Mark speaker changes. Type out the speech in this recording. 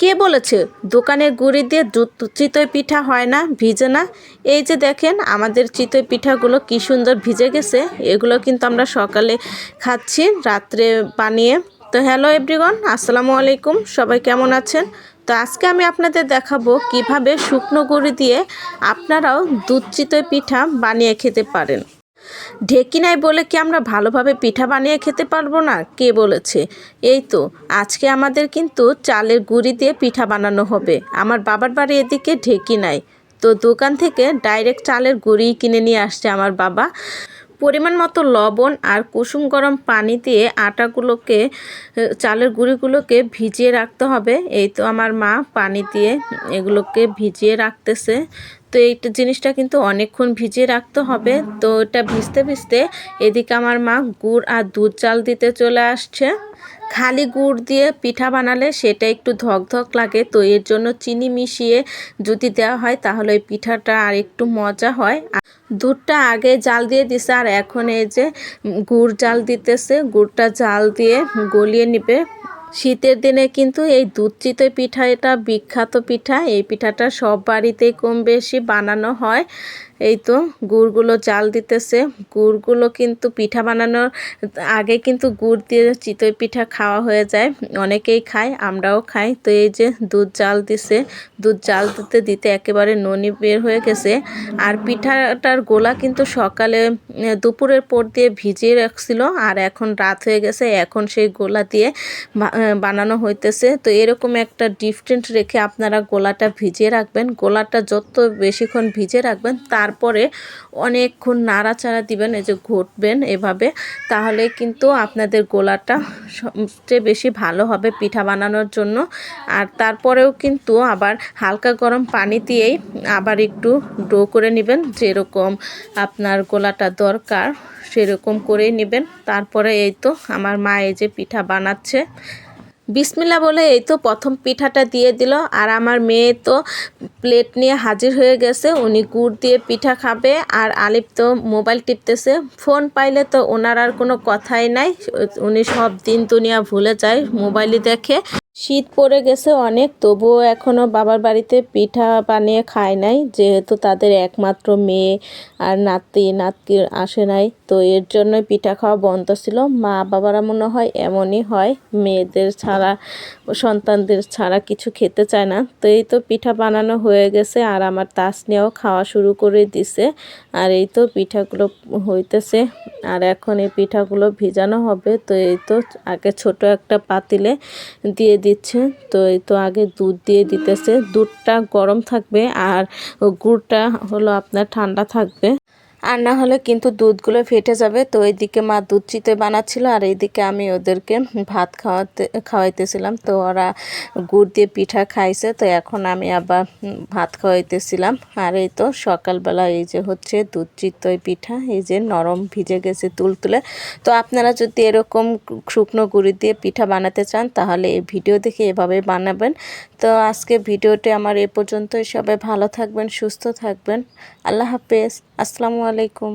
Speaker 1: কে বলেছে? দোকানের গুঁড়ি দিয়ে চিতই পিঠা হয় না, ভিজে না? এই যে দেখেন, আমাদের চিতই পিঠাগুলো কি সুন্দর ভিজে গেছে। এগুলো কিন্তু আমরা সকালে খাচ্ছি, রাত্রে বানিয়ে। তো হ্যালো এভরিওয়ান, আসসালামু আলাইকুম। সবাই কেমন আছেন? তো আজকে আমি আপনাদের দেখাবো কীভাবে শুকনো গুঁড়ি দিয়ে আপনারাও দুধ চিতই পিঠা বানিয়ে খেতে পারেন। ঢেকি নাই বলে কি আমরা ভালোভাবে পিঠা বানিয়ে খেতে পারব না? কে বলেছে? এই তো, আজকে আমাদের কিন্তু চালের গুঁড়ি দিয়ে পিঠা বানানো হবে। আমার বাবার বাড়ি এদিকে ঢেকি নাই। তো দোকান থেকে ডাইরেক্ট চালের গুঁড়ি কিনে নিয়ে আসছে আমার বাবা। পরিমাণ মতো লবণ আর কুসুম গরম পানি দিয়ে আটাগুলোকে, চালের গুঁড়িগুলোকে ভিজিয়ে রাখতে হবে। এই তো আমার মা পানি দিয়ে এগুলোকে ভিজিয়ে রাখতেছে। তো এইটা জিনিসটা কিন্তু অনেকক্ষণ ভিজিয়ে রাখতে হবে। তো এটা ভিজতে ভিজতে এদিকে আমার মা গুড় আর দুধ চাল দিতে চলে আসছে। খালি গুড় দিয়ে পিঠা বানালে সেটা একটু ধক ধক লাগে। তো এর জন্য চিনি মিশিয়ে যদি দেওয়া হয় তাহলে ওই পিঠাটা আর একটু মজা হয়। দুধটা আগে জাল দিয়ে দিছে আর এখন এই যে গুড় জাল দিতেছে। গুড়টা জাল দিয়ে গলিয়ে নিবে। শীতের দিনে কিন্তু এই দুধ চিতই পিঠা এটা বিখ্যাত পিঠা। এই পিঠাটা সব বাড়িতেই কম বেশি বানানো হয়। এই তো গুড়গুলো জাল দিতেছে। গুড়গুলো কিন্তু পিঠা বানানোর আগে কিন্তু গুড় দিয়ে চিতই পিঠা খাওয়া হয়ে যায়। অনেকেই খায়, আমরাও খাই। তো এই যে দুধ জাল দিছে, দুধ জাল দিতে দিতে একেবারে ননি বের হয়ে গেছে। আর পিঠাটার গোলা কিন্তু সকালে দুপুরের পর দিয়ে ভিজিয়ে রাখছিল আর এখন রাত হয়ে গেছে, এখন সেই গোলা দিয়ে বানানো হইতেছে। তো এরকম একটা ডিফারেন্ট রেখে আপনারা গোলাটা ভিজিয়ে রাখবেন। গোলাটা যত বেশিক্ষণ ভিজে রাখবেন তারপরে অনেকক্ষণ নাড়াচাড়া দিবেন, এই যে ঘটবেন এভাবে, তাহলে কিন্তু আপনাদের গোলাটা সবচেয়ে বেশি ভালো হবে পিঠা বানানোর জন্য। আর তারপরেও কিন্তু আবার হালকা গরম পানি দিয়েই আবার একটু ডো করে নেবেন, যেরকম আপনার গোলাটা দরকার সেরকম করেই নেবেন। তারপরে এই তো আমার মা এই যে পিঠা বানাচ্ছে। বিসমিল্লা বলে এই তো প্রথম পিঠাটা দিয়ে দিল, আর আমার মেয়ে তো প্লেট নিয়ে হাজির হয়ে গেছে। উনি গুড় দিয়ে পিঠা খাবে, আর আলিফ তো মোবাইল টিপতেছে। ফোন পাইলে তো ওনার আর কোনো কথাই নাই। উনি সব দিন দুনিয়া ভুলে যায়, মোবাইলই দেখে। শীত পড়ে গেছে অনেক, তবুও এখনও বাবার বাড়িতে পিঠা বানিয়ে খায় নাই, যেহেতু তাদের একমাত্র মেয়ে আর নাতি নাতকি আসে নাই, তো এর জন্য পিঠা খাওয়া বন্ধ ছিল। মা বাবারা মনে হয় এমনই হয়, মেয়েদের ছাড়া, সন্তানদের ছাড়া কিছু খেতে চায় না। তো এই তো পিঠা বানানো হয়ে গেছে, আর আমার তাস তাসনিয়াও খাওয়া শুরু করে দিছে, আর এই তো পিঠাগুলো হইতেছে, আর এখন এই পিঠাগুলো ভিজানো হবে। তো এই তো আগে ছোট একটা পাতিলে দিয়ে দিচ্ছে। তো এই তো আগে দুধ দিয়ে দিতেছে। দুধটা গরম থাকবে আর গুড়টা হলো আপনার ঠান্ডা থাকবে। আর না হলে কিন্তু দুধগুলো ফেটে যাবে। তো এইদিকে মা দুধ চিতে বানাচ্ছিল আর এইদিকে আমি ওদেরকে ভাত খাওয়াতে, খাওয়াইতেছিলাম। তো ওরা গুড় দিয়ে পিঠা খাইছে। তো এখন আমি আবার ভাত খাওয়াইতেছিলাম। আর এই তো সকালবেলা এই যে হচ্ছে দুধ চিতই পিঠা, এই যে নরম ভিজে গেছে তুলতুলে তো আপনারা যদি এরকম শুকনো গুড়ি দিয়ে পিঠা বানাতে চান, তাহলে এই ভিডিও দেখে এভাবে বানাবেন। তো আজকে ভিডিওটি আমার এ পর্যন্তই। সবাই ভালো থাকবেন, সুস্থ থাকবেন। আল্লাহ হাফেজ। আসসালামু আলাইকুম